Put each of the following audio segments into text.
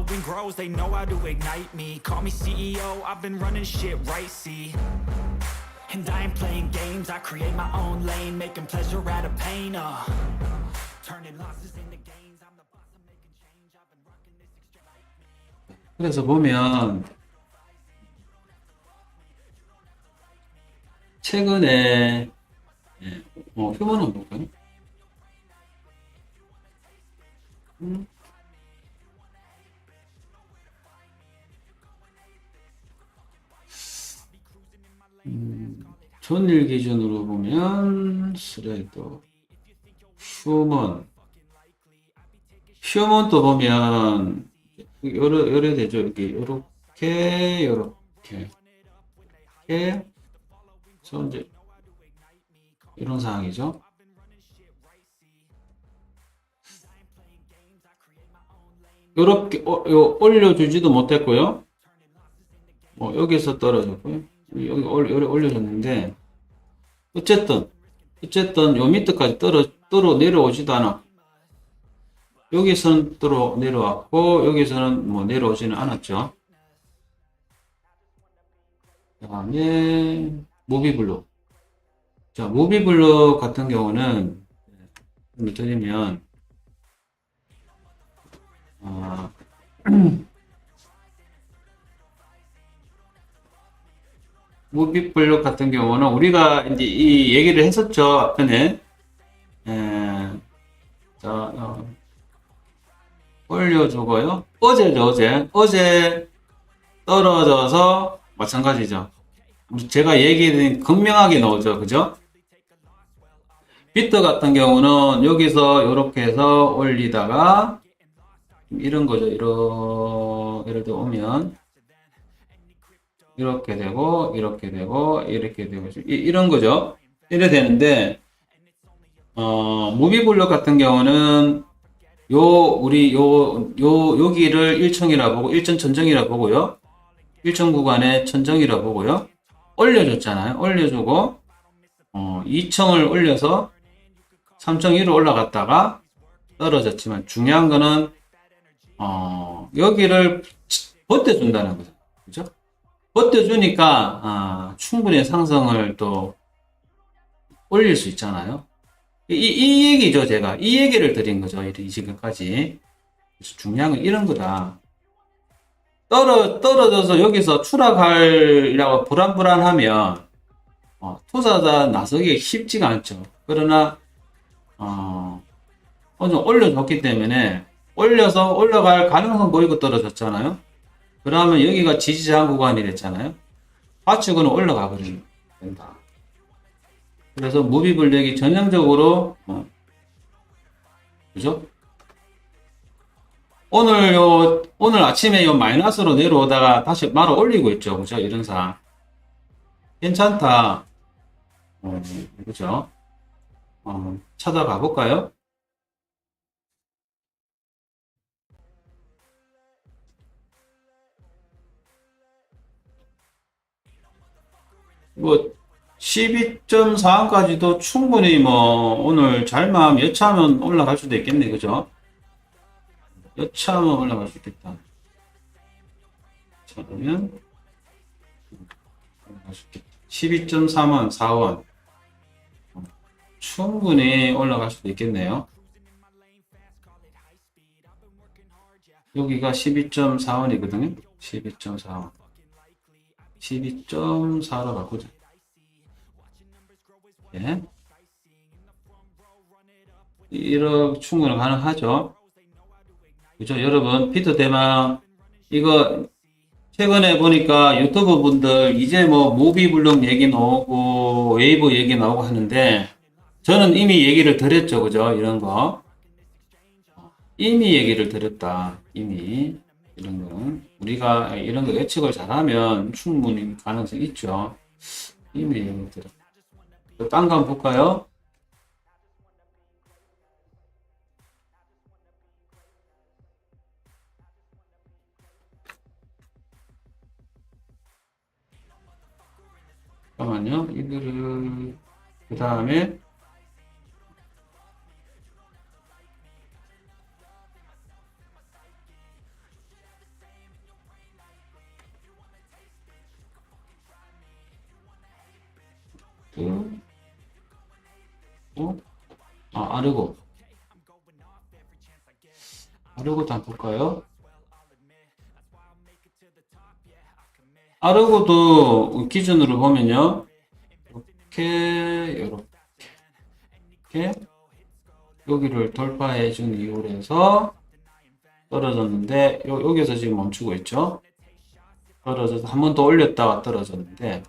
following grows, they know how to ignite me. Call me CEO, I've been running shit right, see. And I ain't playing games, I create my own lane, making pleasure out of pain, uh. Turning losses into gains, I'm the boss, I'm making change. I've been rocking this extra. 그래서 보면 최근에 예, 어, 휴먼은 볼까요? 음. 음, 전일 기준으로 보면 스레드 휴먼 휴먼도 보면 여러 여러 되죠 이렇게 요렇게 요렇게 이렇게 그래서 이제 이런 상황이죠. 요렇게 어, 요 올려주지도 못했고요. 뭐 여기서 떨어졌고요. 여기 올려줬는데 어쨌든 어쨌든 요 밑에까지 떨어 떨어 내려오지도 않아. 여기서는 떨어 내려왔고 여기서는 뭐 내려오지는 않았죠. 그다음에 무비블루. 자, 무비블루 같은 경우는 좀 드리면 아, 무비블루 같은 경우는 우리가 이제 이 얘기를 했었죠 앞전에 에, 자, 어, 올려 주고요. 어제죠, 어제. 어제 떨어져서 마찬가지죠. 제가 얘기드린 극명하게 나오죠. 그죠? 비트 같은 경우는 여기서 이렇게 해서 올리다가 이런 거죠. 이런 예를 들어 오면 이렇게 되고 이렇게 되고 이렇게 되고 이- 이런 거죠. 이래 되는데 어 무비 블록 같은 경우는 요 우리 요요 여기를 1청이라 보고 1천 천정이라 보고요. 1천 구간의 천정이라 보고요. 올려줬잖아요. 올려주고 어 2청을 올려서 3청 위로 올라갔다가 떨어졌지만 중요한 거는 어 여기를 버텨준다는 거죠. 그죠? 버텨주니까 아, 충분히 상승을 또 올릴 수 있잖아요. 이, 이 얘기죠, 제가. 이 얘기를 드린 거죠, 이 지금까지. 그래서 중요한 건 이런 거다. 떨어, 떨어져서 여기서 추락하려고 불안불안하면, 어, 투자자 나서기 쉽지가 않죠. 그러나, 어, 어느 올려줬기 때문에, 올려서 올라갈 가능성 보이고 떨어졌잖아요. 그러면 여기가 지지저항 구간이 됐잖아요. 하측은 올라가 버리면 된다. 그래서 무비블랙이 전형적으로 어, 그죠? 오늘 요 오늘 아침에 요 마이너스로 내려오다가 다시 말아 올리고 있죠, 그죠? 이런 상 괜찮다. 어, 그죠? 어, 찾아가 볼까요? 뭐 12.4까지도 충분히 뭐 오늘 잘만 여차하면 올라갈 수도 있겠네 그죠? 여차하면 올라갈 수 있겠다. 자 그러면 올라갈 수 있겠다. 12.3원 4원. 충분히 올라갈 수도 있겠네요. 여기가 12.4원이거든요. 12.4원 12.4로 바꾸자 예. 이렇게 충분히 가능하죠. 그죠? 여러분, 피터 대망, 이거, 최근에 보니까 유튜브 분들, 이제 뭐, 무비블록 얘기 나오고, 웨이브 얘기 나오고 하는데, 저는 이미 얘기를 드렸죠. 그죠? 이런 거. 이미 얘기를 드렸다. 이미. 이런 거. 우리가 이런 거 예측을 잘하면 충분히 가능성이 있죠. 이미 얘기를 드렸다. 딴거 한번 볼까요? 잠깐만요. 이거를 그 다음에 어? 아, 아르고. 아르고도 한번 볼까요? 아르고도 기준으로 보면요. 이렇게, 이렇게, 이렇게, 여기를 돌파해 준 이후로 해서 떨어졌는데, 요, 여기서 지금 멈추고 있죠. 떨어져서 한 번 더 올렸다가 떨어졌는데,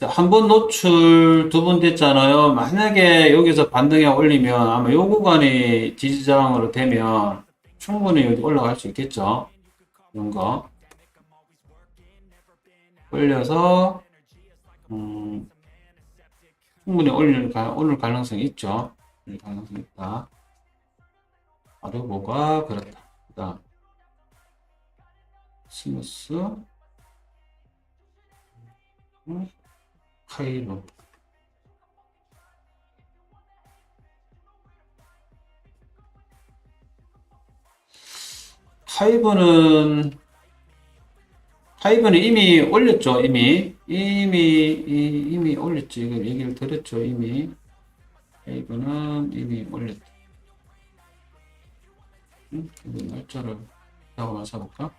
한 번 노출 두 번 됐잖아요. 만약에 여기서 반등이 올리면 아마 요 구간이 지지저항으로 되면 충분히 여기 올라갈 수 있겠죠. 이런 거. 올려서, 음, 충분히 올릴, 가, 올릴 가능성이 있죠. 올릴 가능성이 있다. 바로 뭐가 그렇다. 그 다음, 스무스, 음, 카이로. 하이브는 하이브는 이미 올렸죠 이미 이미 이- 이미 올렸죠 이거 얘기를 드렸죠 이미 하이브는 이미 올렸다 응? 날짜를 맞춰볼까?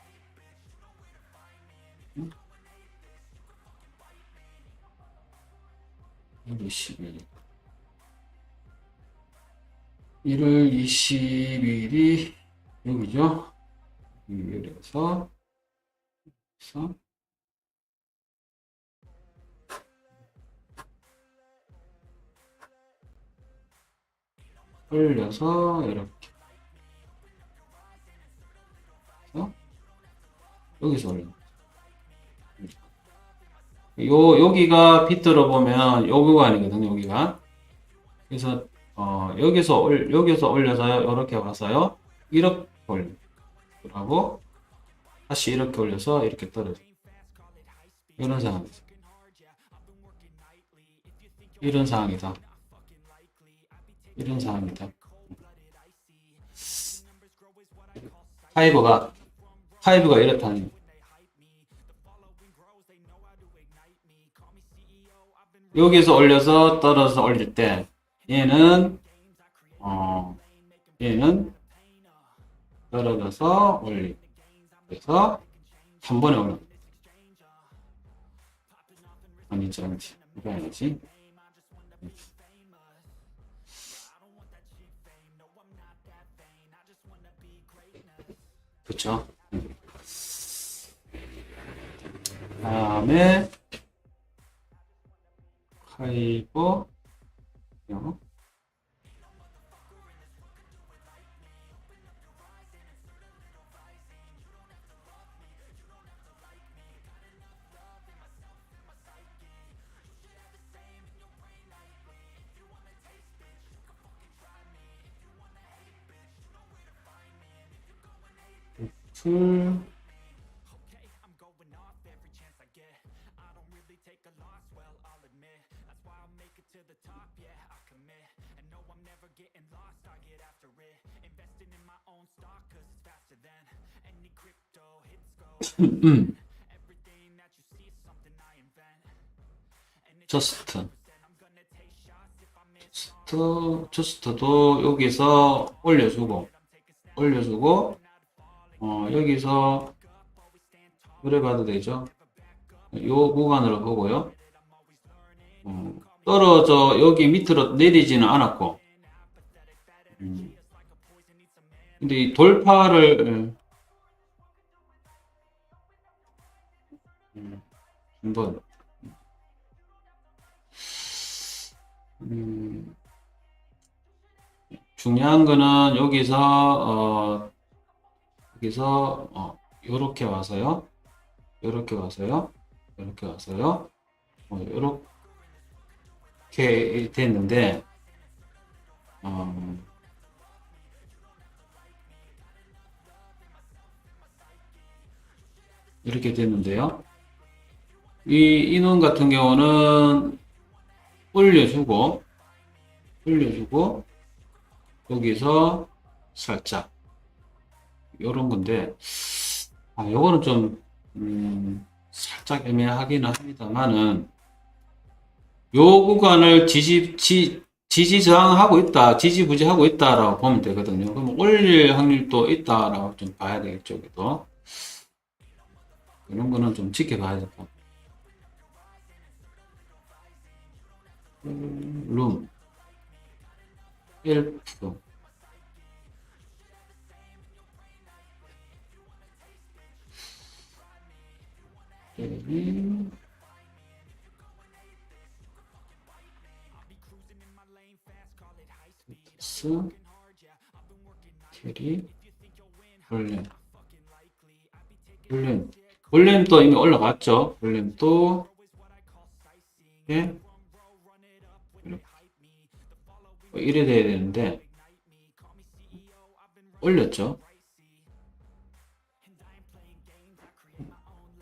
1월 20일 1월 20일이 여기죠? 여기에서 그래서 올려서 이렇게. 그래서 여기서 올려 요 여기가 비트로 보면 요 구간이거든요 여기가. 그래서 어 여기서 올 여기서 올려서요 이렇게 와서요. 이렇게 올려 하고 다시 이렇게 올려서 이렇게 떨어져. 이런 상황 이런 상황이다. 이런 상황이다. 파이브가 파이브가 이렇다니 여기서 올려서 떨어져서 올릴 때 얘는 어 얘는 떨어져서 올리고 그래서 한 번에 올라 아니지 아니지. 이거 아니지? 그쵸? 다음에 요풀 음. 저스트 저스트 저스트도 여기서 올려주고 올려주고 어 여기서 그래 봐도 되죠? 요 구간으로 보고요. 어, 떨어져 여기 밑으로 내리지는 않았고. 음. 근데 이 돌파를 한번. 음, 중요한 거는 여기서 어, 여기서 어, 요렇게 와서요. 요렇게 와서요. 요렇게 와서요. 어, 요렇게 됐는데 어, 이렇게 됐는데요 이 인원 같은 경우는 올려주고 올려주고 여기서 살짝 요런 건데 아 요거는 좀 음, 살짝 애매하기는 합니다만은 요 구간을 지지, 지, 지지 저항하고 있다, 지지부지하고 있다라고 보면 되거든요. 그럼 올릴 확률도 있다라고 좀 봐야 되겠죠, 여기도. 이런 거는 좀 지켜봐야 될것 같아요. 룸. 1%. 여기. 스. 캐리. 볼륨 볼륨 볼륨도 이미 올라갔죠. 볼륨도 예 뭐 이래 돼야 되는데 올렸죠.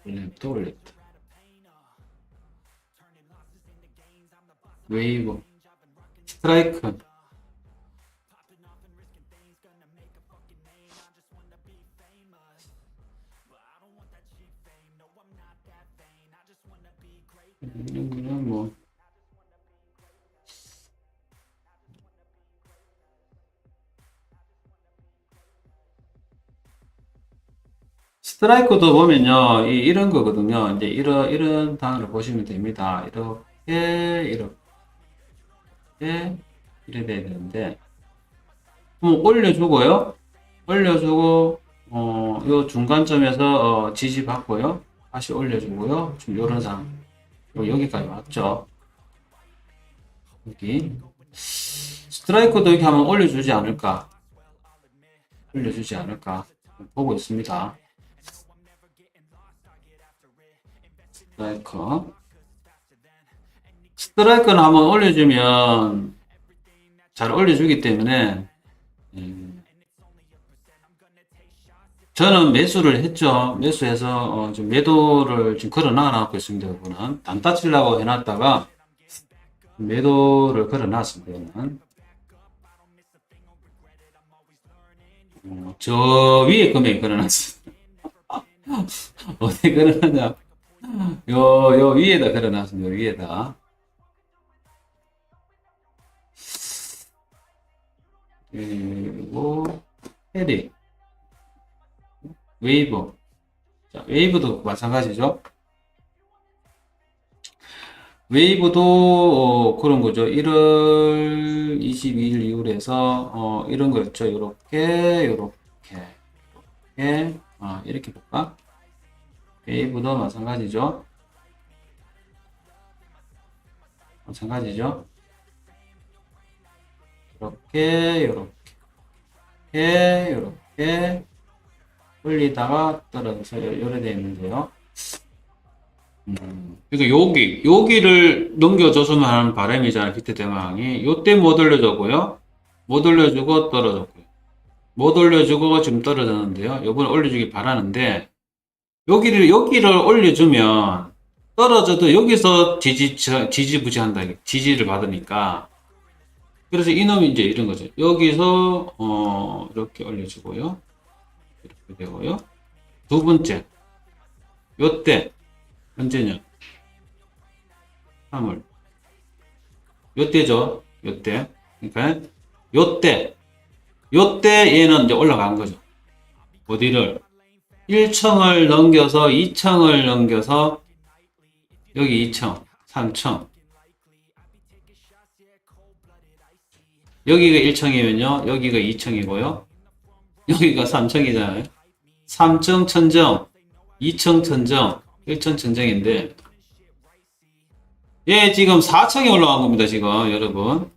볼륨도 올렸다. 웨이브. 스트라이크. 이런 거는 뭐 스트라이크도 보면요 이, 이런 거거든요 이제 이런 이런 방을 보시면 됩니다 이렇게 이렇게 이래 돼야 되는데 뭐 올려주고요 올려주고 어, 요 중간점에서 어, 지지받고요 다시 올려주고요 지금 요런 상황 요- 여기까지 왔죠. 여기 스트라이크도 이렇게 하면 올려주지 않을까? 올려주지 않을까? 보고 있습니다. 스트라이커 스트라이크는 한번 올려주면 잘 올려주기 때문에 음, 저는 매수를 했죠. 매수해서 어, 지금 매도를 지금 걸어 놔놓고 있습니다. 이거는 안 따치려고 해놨다가 매도를 걸어 놨습니다. 이거는 어, 저 위에 금액 걸어 놨습니다. 어디 걸어 놨냐? 요, 요 위에다 걸어 놨습니다. 요 위에다. 그리고 헤딩 웨이브. 자, 웨이브도 마찬가지죠. 웨이브도 어, 그런 거죠. 1월 22일 이후에서 어, 이런 거였죠. 요렇게 요렇게 이렇게 어, 이렇게 볼까? 웨이브도 마찬가지죠. 마찬가지죠. 이렇게 이렇게 요렇게 올리다가 떨어져서 요- 요래 되어 있는데요. 음, 그러니까 여기, 여기를 넘겨줬으면 하는 바람이잖아요. 비트 대망이. 요때 못 올려주고요. 못 올려주고 떨어졌고요. 못 올려주고 지금 떨어졌는데요. 요번에 올려주길 바라는데, 여기를, 여기를 올려주면, 떨어져도 여기서 지지, 저- 지지부지한다. 지지를 받으니까. 그래서 이놈이 이제 이런 거죠. 여기서, 어, 이렇게 올려주고요. 이렇게 되고요. 두 번째, 요때, 언제냐? 3월. 요때죠. 요때. 그러니까, 요때. 요때 얘는 이제 올라간 거죠. 어디를? 1층을 넘겨서 2층을 넘겨서 여기 2층, 3층. 여기가 1층이면요. 여기가 2층이고요. 여기가 3층이잖아요. 3층 천정, 2층 천정, 1층 천정인데 얘 지금 4층에 올라간 겁니다. 지금 여러분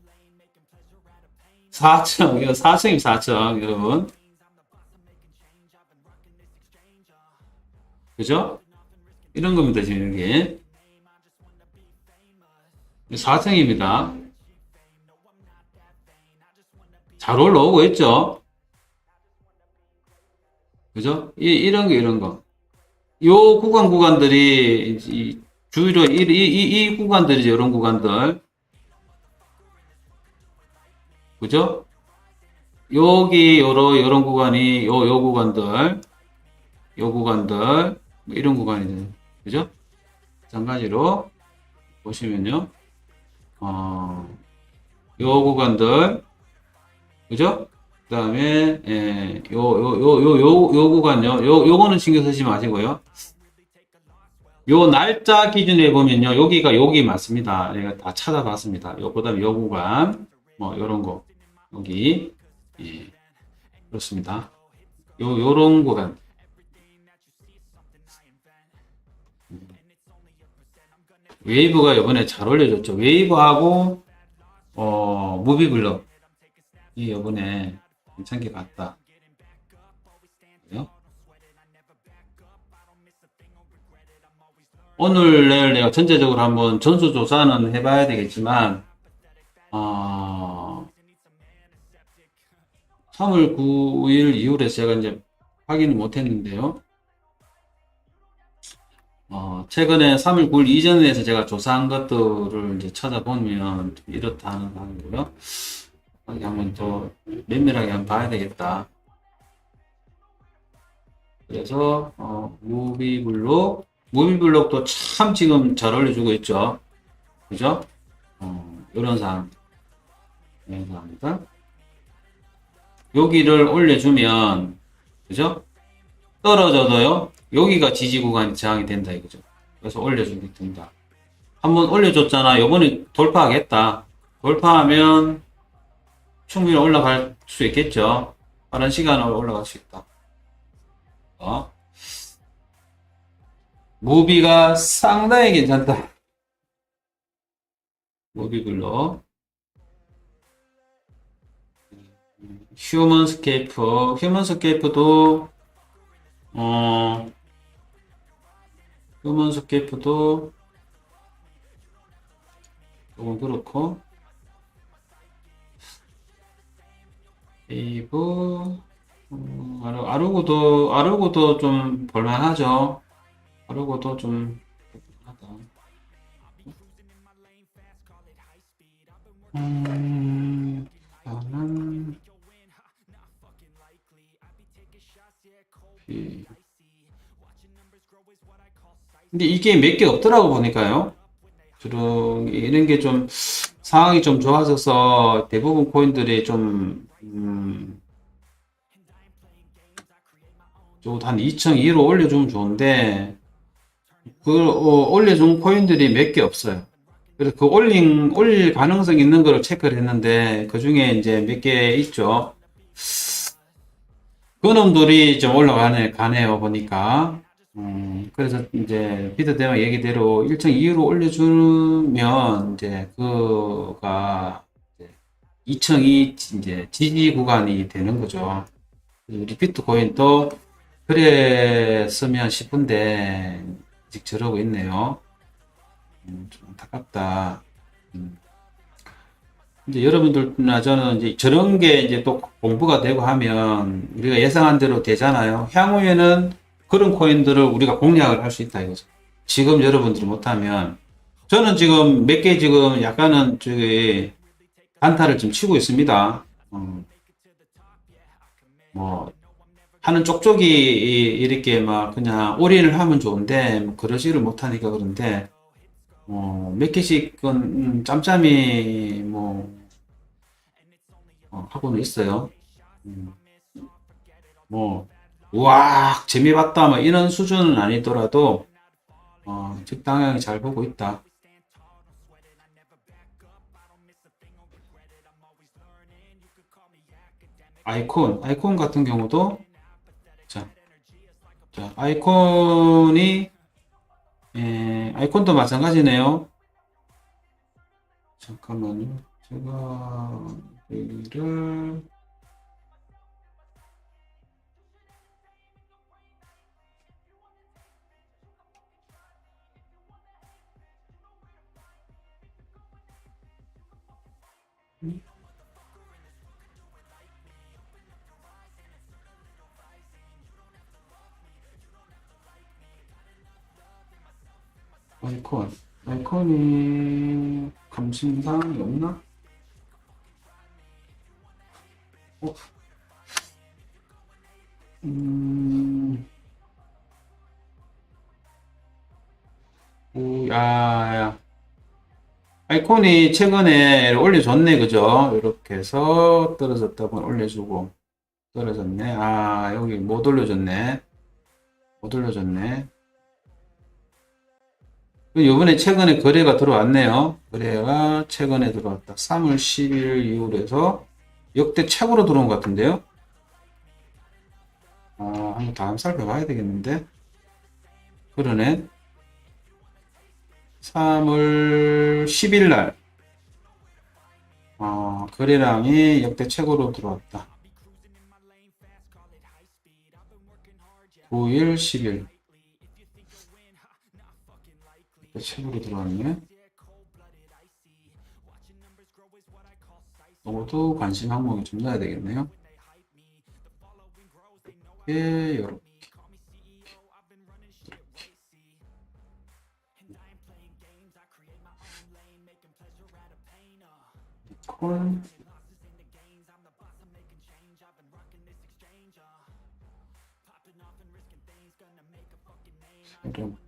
4층, 이거 4층이 4층 여러분 그죠? 이런 겁니다. 지금 여기 4층입니다. 잘 올라오고 있죠? 그죠? 이, 이런 거, 이런 거. 요 구간 구간들이, 이, 주로, 이, 이, 이, 이 구간들이죠. 이런 구간들. 그죠? 여기, 요런, 요런 구간이, 요, 요 구간들. 요 구간들. 뭐 이런 구간이죠. 그죠? 마찬가지로 보시면요. 어, 요 구간들, 그죠? 그 다음에, 예, 요, 요, 요, 요, 요, 요 구간요. 요, 요거는 신경 쓰지 마시고요. 요 날짜 기준에 보면요. 여기가 여기 맞습니다. 내가 다 찾아봤습니다. 요, 그 다음에 요 구간, 뭐, 요런 거. 여기, 예, 그렇습니다. 요, 요런 구간. 웨이브가 이번에 잘 올려줬죠. 웨이브하고, 어, 무비블럭. 이 이번에 괜찮게 갔다. 오늘 내일 내가 전체적으로 한번 전수 조사는 해봐야 되겠지만, 어, 3월 9일 이후에 제가 이제 확인을 못했는데요. 어, 최근에 3월 9일 이전에서 제가 조사한 것들을 이제 찾아보면 좀 이렇다는 거고요. 한번 더 면밀하게 한번 봐야 되겠다. 그래서 어, 무비블록, 무비블록도 참 지금 잘 올려주고 있죠. 그죠? 어, 이런 사항, 이런 사항입니다. 여기를 올려주면, 그죠? 떨어져도요, 여기가 지지 구간이 저항이 된다 이거죠. 그래서 올려주겠습니다. 한번 올려줬잖아. 요번에 돌파하겠다. 돌파하면 충분히 올라갈 수 있겠죠. 빠른 시간으로 올라갈 수 있다. 어? 무비가 상당히 괜찮다. 무비글로. 휴먼 스케이프. 휴먼 스케이프도, 어, 휴먼 스케이프도, 조금 그렇고, 에이브, 음, 아르, 아르고도, 아르고도 좀 볼만하죠. 아르고도 좀, 볼만하다. 음, 저는, 이- 근데 이게 몇 개 없더라고 보니까요. 주로 이런 게 좀 상황이 좀 좋아져서 대부분 코인들이 좀, 음, 좀한 2,200로 올려주면 좋은데, 그, 어, 올려준 코인들이 몇 개 없어요. 그래서 그 올린, 올릴 가능성 있는 거를 체크를 했는데, 그 중에 이제 몇 개 있죠. 그 놈들이 좀 올라가네, 가네요, 보니까. 음, 그래서 이제 비트 대왕 얘기대로 1.2로 올려주면 이제 그가 2층이 이제 지지 구간이 되는 거죠. 우리 비트코인도 그랬으면 싶은데 아직 저러고 있네요. 음, 좀 안타깝다. 음. 이제 여러분들나 저는 이제 저런 게 이제 또 공부가 되고 하면 우리가 예상한 대로 되잖아요. 향후에는 그런 코인들을 우리가 공략을 할 수 있다 이거죠. 지금 여러분들이 못하면 저는 지금 몇 개 지금 약간은 저기 단타를 좀 치고 있습니다. 음, 뭐 하는 쪽쪽이 이- 이렇게 막 그냥 올인을 하면 좋은데 뭐 그러지를 못하니까 그런데 어, 몇 개씩은 음, 짬짬이 뭐 어, 하고는 있어요. 음, 뭐 우와 재미봤다 뭐 이런 수준은 아니더라도 어, 적당하게 잘 보고 있다. 아이콘 아이콘 같은 경우도 자, 자 아이콘이 예, 아이콘도 마찬가지네요. 잠깐만요. 제가 여기를 아이콘 아이콘이 감심사항이 없나? 어? 음, 오, 야, 야. 아이콘이 최근에 올려줬네, 그죠? 이렇게 해서 떨어졌다 보면 올려주고, 떨어졌네. 아, 여기 못 올려줬네. 못 올려줬네. 요번에 최근에 거래가 들어왔네요. 거래가 최근에 들어왔다. 3월 10일 이후로 해서 역대 최고로 들어온 것 같은데요. 어, 한번 다음 살펴봐야 되겠는데. 그러네. 3월 10일 날, 어, 거래량이 역대 최고로 들어왔다. 9일, 10일. 역대 최고로 들어왔네. 이것도 관심 항목에 좀 넣어야 되겠네요. 이렇게, 이렇게. 콜. 음.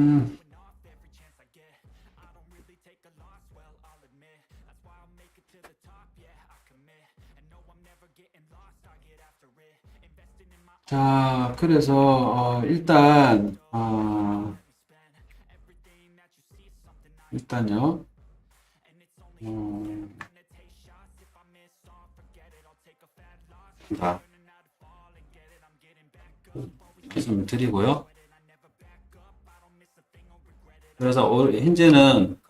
그래서 어, 일단 어, 일단요. 어, 자, 말씀을 드리고요. 그래서 어, 현재는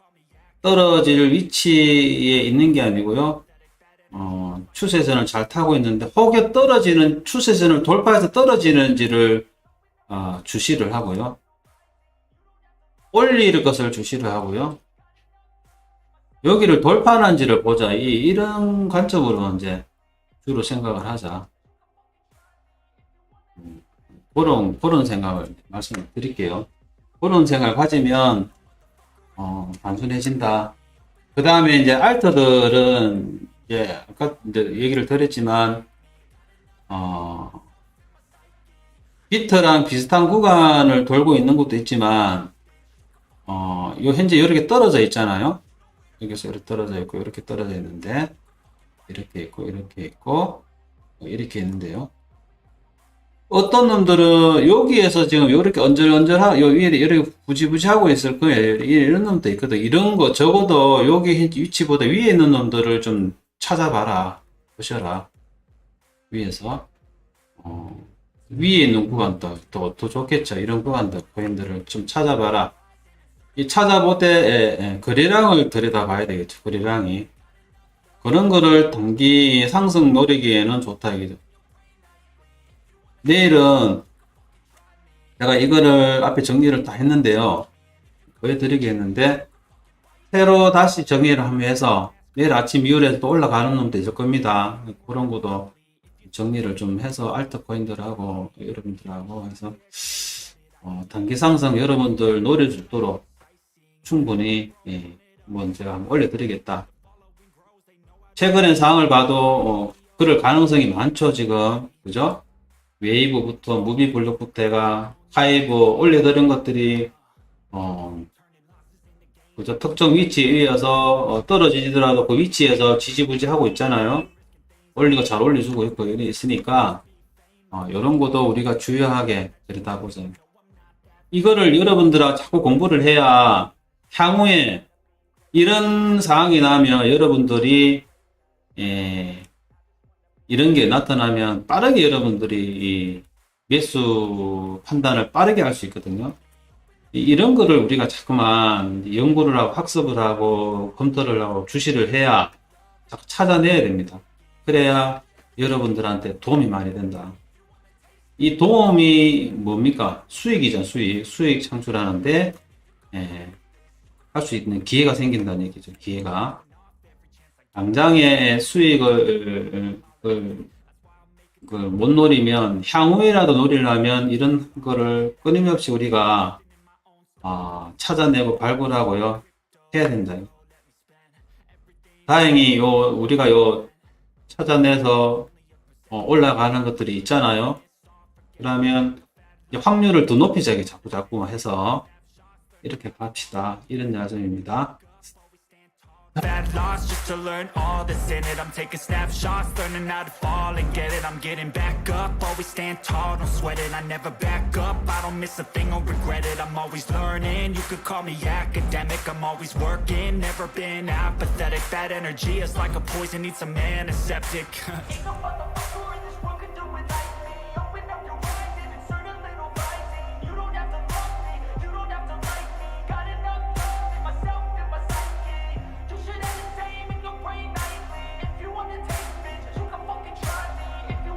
떨어질 위치에 있는 게 아니고요. 어, 추세선을 잘 타고 있는데 혹여 떨어지는 추세선을 돌파해서 떨어지는지를 어, 주시를 하고요. 올릴 것을 주시를 하고요. 여기를 돌파하는지를 보자. 이, 이런 관점으로 이제 주로 생각을 하자. 음, 그런, 그런 생각을 말씀을 드릴게요. 그런 생각을 가지면, 어, 단순해진다. 그 다음에 이제 알트들은, 이제, 아까 이제 얘기를 드렸지만, 어, 비트랑 비슷한 구간을 돌고 있는 것도 있지만, 어, 요 현재 이렇게 떨어져 있잖아요. 여기서 이렇게 떨어져 있고, 이렇게 떨어져 있는데, 이렇게 있고, 이렇게 있고, 뭐 이렇게 있는데요. 어떤 놈들은 여기에서 지금 이렇게 언절언절하고, 요 위에 이렇게 부지부지하고 있을 거예요. 이런 놈도 있거든. 이런 거, 적어도 여기 위치보다 위에 있는 놈들을 좀 찾아봐라. 보셔라. 위에서. 어, 위에 있는 구간도 더, 더 좋겠죠. 이런 구간들, 코인들을 좀 찾아봐라. 이 찾아볼 때 예, 예, 거래량을 들여다봐야 되겠죠. 거래량이 그런 거를 단기 상승 노리기에는 좋다 이거죠. 내일은 제가 이거를 앞에 정리를 다 했는데요. 보여드리겠는데 새로 다시 정리를 하면 해서 내일 아침 이후에 또 올라가는 놈도 있을 겁니다. 그런 것도 정리를 좀 해서 알트코인들하고 여러분들하고 해서 어, 단기 상승 여러분들 노려 주도록 충분히 예, 한번 제가 한번 올려드리겠다. 최근의 상황을 봐도 어, 그럴 가능성이 많죠 지금 그죠? 웨이브부터 무비 블록부터 해가 하이브 올려드린 것들이 어, 그죠? 특정 위치에 의해서 어, 떨어지더라도 그 위치에서 지지부지하고 있잖아요. 올리고 잘 올려주고 있고 이런 있으니까 어, 이런 것도 우리가 주요하게 들여다보자. 이거를 여러분들하고 자꾸 공부를 해야 향후에 이런 상황이 나면 여러분들이 예, 이런 게 나타나면 빠르게 여러분들이 이 매수 판단을 빠르게 할 수 있거든요. 이- 이런 거를 우리가 자꾸만 연구를 하고 학습을 하고 검토를 하고 주시를 해야 자꾸 찾아내야 됩니다. 그래야 여러분들한테 도움이 많이 된다. 이 도움이 뭡니까? 수익이죠, 수익. 수익 창출하는데, 예, 할수 있는 기회가 생긴다는 얘기죠, 기회가. 당장의 수익을, 그, 그, 못 노리면, 향후에라도 노리려면 이런 거를 끊임없이 우리가, 아, 찾아내고 발굴하고요, 해야 된다. 다행히 요, 우리가 요, 찾아내서 어, 올라가는 것들이 있잖아요. 그러면 확률을 더 높이자게 자꾸 자꾸 해서 이렇게 갑시다. 이런 야정입니다. Bad loss just to learn all that's in it. I'm taking snapshots, learning how to fall and get it. I'm getting back up, always stand tall, don't sweat it. I never back up, I don't miss a thing or regret it. I'm always learning, you could call me academic. I'm always working, never been apathetic. That energy is like a poison, needs a man, a septic.